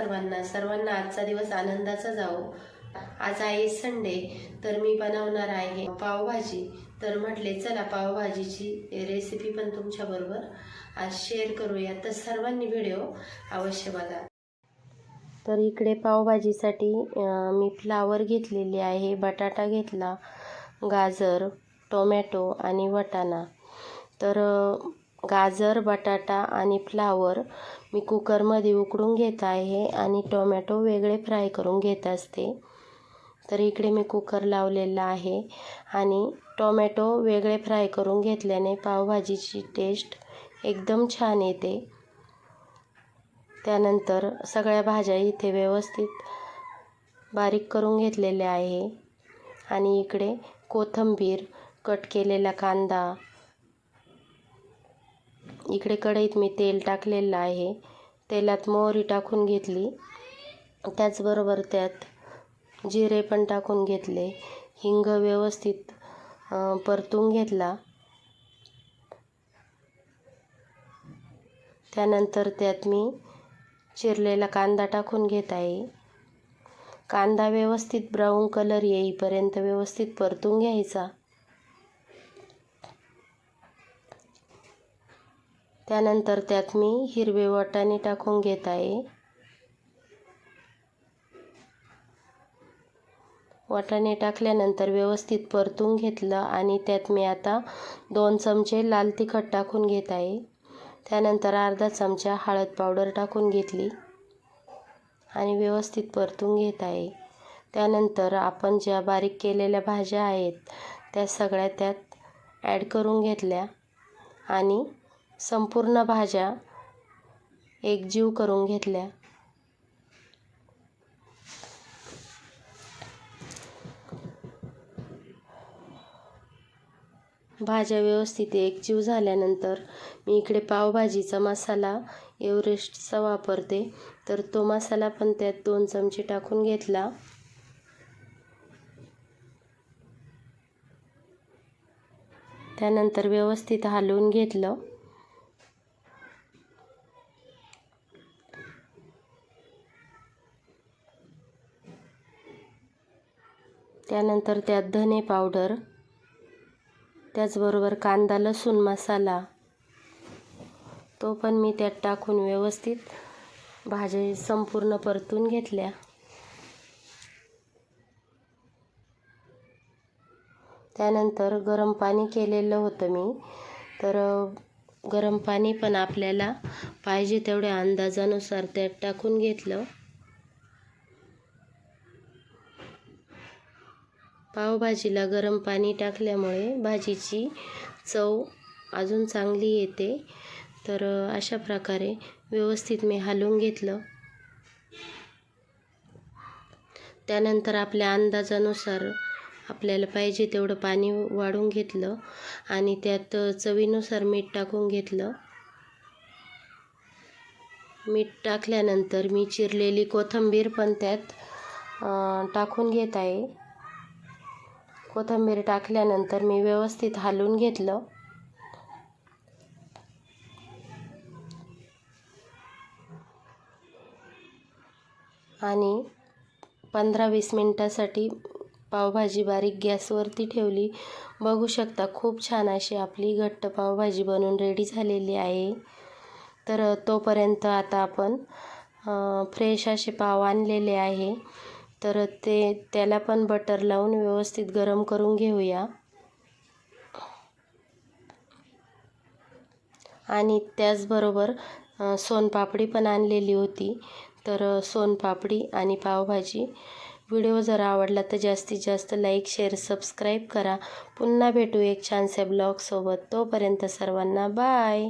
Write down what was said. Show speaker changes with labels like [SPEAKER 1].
[SPEAKER 1] सर्वांना सर्वांना आजचा दिवस आनंदाचा जावो. आज आहे संडे तर मी बनवणार आहे पावभाजी. तर म्हटले चला पावभाजीची रेसिपी पण तुमच्याबरोबर आज शेअर करूया. तर सर्वांनी व्हिडिओ अवश्य बघा. तर इकडे पावभाजीसाठी मी फ्लावर घेतलेली आहे बटाटा घेतला गाजर टोमॅटो आणि वटाणा. तर गाजर बटाटा आणि फ्लावर मी कुकरमध्ये उकडून घेत आहे आणि टोमॅटो वेगळे फ्राय करून घेत असते. तर इकडे मी कुकर लावलेला आहे आणि टोमॅटो वेगळे फ्राय करून घेतल्याने पावभाजीची टेस्ट एकदम छान येते. त्यानंतर सगळ्या भाज्या इथे व्यवस्थित बारीक करून घेतलेल्या आहे आणि इकडे कोथिंबीर कट केलेला कांदा इकडे कढईत मी तेल टाकलेलं आहे. तेलात मोहरी टाकून घेतली. त्याचबरोबर त्यात जिरे पण टाकून घेतले. हिंग व्यवस्थित परतून घेतला. त्यानंतर त्यात मी चिरलेला कांदा टाकून घेत आहे. कांदा व्यवस्थित ब्राऊन कलर येईपर्यंत व्यवस्थित परतून घ्यायचा. त्यानंतर त्यात मी हिरवे वाटाणे टाकून घेत आहे. वाटाणे टाकल्यानंतर व्यवस्थित परतून घेतलं आणि त्यात मी आता दोन चमचे लाल तिखट टाकून घेत आहे. त्यानंतर अर्धा चमचा हळद पावडर टाकून घेतली आणि व्यवस्थित परतून घेत आहे. त्यानंतर आपण ज्या बारीक केलेल्या भाज्या आहेत त्या सगळ्या त्यात ॲड करून घेतल्या आणि संपूर्ण भाज्या एकजीव करून घेतल्या. भाज्या व्यवस्थित एकजीव झाल्यानंतर मी इकडे पावभाजीचा मसाला एव्हरेस्टचा वापरते. तर तो मसाला पण त्यात दोन चमचे टाकून घेतला. त्यानंतर व्यवस्थित हलवून घेतलं. त्यानंतर त्यात धने पावडर त्याचबरोबर कांदा लसूण मसाला. तो पण मी त्यात टाकून व्यवस्थित भाज्या संपूर्ण परतून घेतल्या. त्यानंतर गरम पाणी केलेलं होतं मी. तर गरम पाणी पण आपल्याला पाहिजे तेवढ्या अंदाजानुसार त्यात टाकून घेतलं. पावभाजीला गरम पाणी टाकल्यामुळे भाजीची चव अजून चांगली येते. तर अशा प्रकारे व्यवस्थित मी हलवून घेतलं. त्यानंतर आपल्या अंदाजानुसार आपल्याला पाहिजे तेवढं पाणी वाढून घेतलं आणि त्यात चवीनुसार मीठ टाकून घेतलं. मीठ टाकल्यानंतर मी चिरलेली कोथिंबीर पण त्यात टाकून घेत आहे. कोथिंबीर टाकल्यानंतर मी व्यवस्थित हलवून घेतलं. आणि पंधरा वीस मिनटासाठी पावभाजी बारीक गॅसवरती ठेवली. बघू शकता खूप छान अशी आपली घट्ट पावभाजी बनवून रेडी झालेली आहे. तर तोपर्यंत आता आपण फ्रेश असे पाव आणलेले आहे. तर ते त्याला पण बटर लावून व्यवस्थित गरम करून घेऊया. आणि त्याचबरोबर सोनपापडी पण आणलेली होती. तर सोनपापडी आणि पावभाजी. व्हिडिओ जर आवडला तर जास्तीत जास्त लाईक शेअर सबस्क्राईब करा. पुन्हा भेटू एक छानशा ब्लॉगसोबत तोपर्यंत सर्वांना बाय